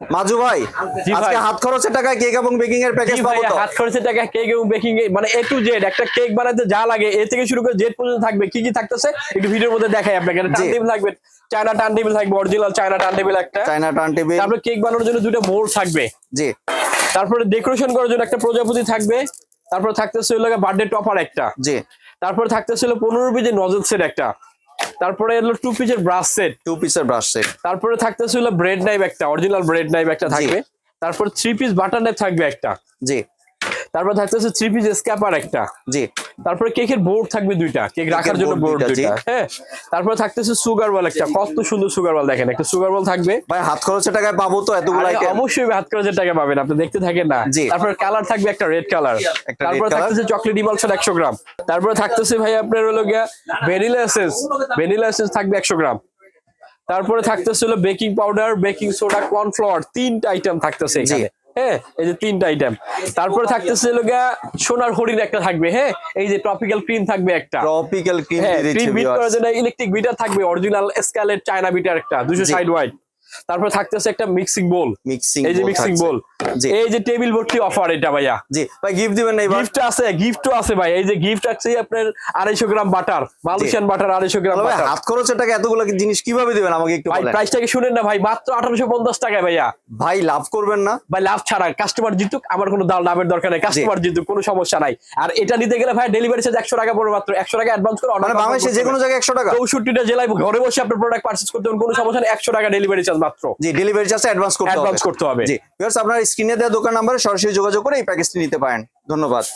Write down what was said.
মাজু ভাই। আজকে হাত খরচের টাকায় কেক এবং বেকিং এর প্যাকেজ পাবো তো? হাত খরচের টাকা কেক এবং বেকিং মানে এ টু জেড একটা কেক বানাতে যা লাগে এ থেকে শুরু করে জেড পর্যন্ত থাকবে কি কি থাকতেছে একটু ভিডিওর মধ্যে দেখাই আপনাকে টার্ন জি। টেবিল থাকবে চায়না টার্ন টেবিল থাকবে অরিজিনাল চায়না টেবিল একটা। চায়না টার্ন টেবিল তারপরে কেক বানানোর জন্য দুটো মোল্ড থাকবে। জি। তারপরে ডেকোরেশন করার জন্য একটা প্রজাপতি থাকবে তারপরে থাকতেছে বার্থডে টপার একটা। জি। তারপরে থাকতেছিল পনেরো পিসের নজর সেট একটা। তারপরে এলো টু পিসের ব্রাশ সেট টু পিসের ব্রাশ সেট তারপরে থাকতেছিল ব্রেড নাইফ একটা অরিজিনাল ব্রেড নাইফ একটা থাকবে। তারপর থ্রি পিস বাটার নাইফ থাকবে একটা। জি। তারপর থাকতেছে থ্রি পিস স্ক্যাপার একটা। জি। তারপরে কেকের বোর্ড থাকবে দুইটা। কেক রাখার জন্য বোর্ড দুইটা, হ্যাঁ? তারপরে থাকতেছে সুগার বল একটা। কত সুন্দর সুগার বল দেখেন একটা সুগার বল থাকবে। ভাই হাত খরচের টাকায় পাবো তো এতগুলো আইটেম অবশ্যই হাত খরচের টাকা পাবেন আপনি দেখতে থাকেন না। তারপর কালার থাকবে একটা রেড কালার তারপরে। থাকতেছে চকলেট ইমালশন একশো গ্রাম। তারপরে থাকতেছে ভাই আপনার হলো গিয়া ভ্যানিলা এসেন্স ভ্যানিলা এসেন্স থাকবে একশো গ্রাম। তারপরে থাকতেছিল baking powder baking soda cornflour তিনটা আইটেম থাকতেছে এখানে। হ্যাঁ এই যে তিনটা আইটেম তারপরে থাকতেছে লোকা সোনার হরিণ একটা থাকবে হ্যাঁ? এই যে ট্রপিক্যাল ক্রিম থাকবে একটা। ট্রপিক্যাল ক্রিম হ্যাঁ ক্রিম বিট করার জন্য ইলেকট্রিক বিটার থাকবে অরিজিনাল স্ক্যালেট চায়না বিটার একটা দুশো। সাইড ওয়াইড তারপর থাকতেছে একটা মিক্সিং বোল মিক্সিং এই যে মিক্সিং বোল এই যে টেবিল ভর্তি অফার এটা ভাইয়া? জি ভাই গিফট দিবেন না গিফট আছে গিফটও আছে ভাই। এই যে গিফট আছে আপনার আড়াইশো গ্রাম বাটার মালয়েশিয়ান বাটার আড়াইশো গ্রাম বাটার হাত খরচের টাকা এতগুলো কি জিনিস কীভাবে দিবেন আমাকে একটু বলেন? ভাই প্রাইসটাকে শুনেন না ভাই? মাত্র আঠারোশো পঞ্চাশ টাকায় ভাইয়া। ভাই লাভ করবেন না। ভাই লাভ ছাড়া কাস্টমার জিতুক আমার কোনো দাল লাভের দরকার নেই। কাস্টমার জিতুক কোনো সমস্যা নাই। আর এটা নিতে গেলে ভাই ডেলিভারি চার্জ একশো টাকা পড়বে মাত্র। একশো টাকা অ্যাডভান্স করে order মানে বাংলাদেশে যে কোনো জায়গায় একশো টাকা? চৌষট্টিটা জেলায় ঘরে বসে আপনার প্রোডাক্ট পার্চেস করতে কোনো সমস্যা নেই। একশো টাকা ডেলিভারি চার্জ মাত্র। জি ডেলিভারি চার্জ অ্যাডভান্স করতে হবে। অ্যাডভান্স করতে হবে। জি আপনার স্ক্রিনে দেওয়া দোকান নাম্বারে সরাসরি যোগাযোগ করে এই প্যাকেজটি নিতে পারেন। ধন্যবাদ।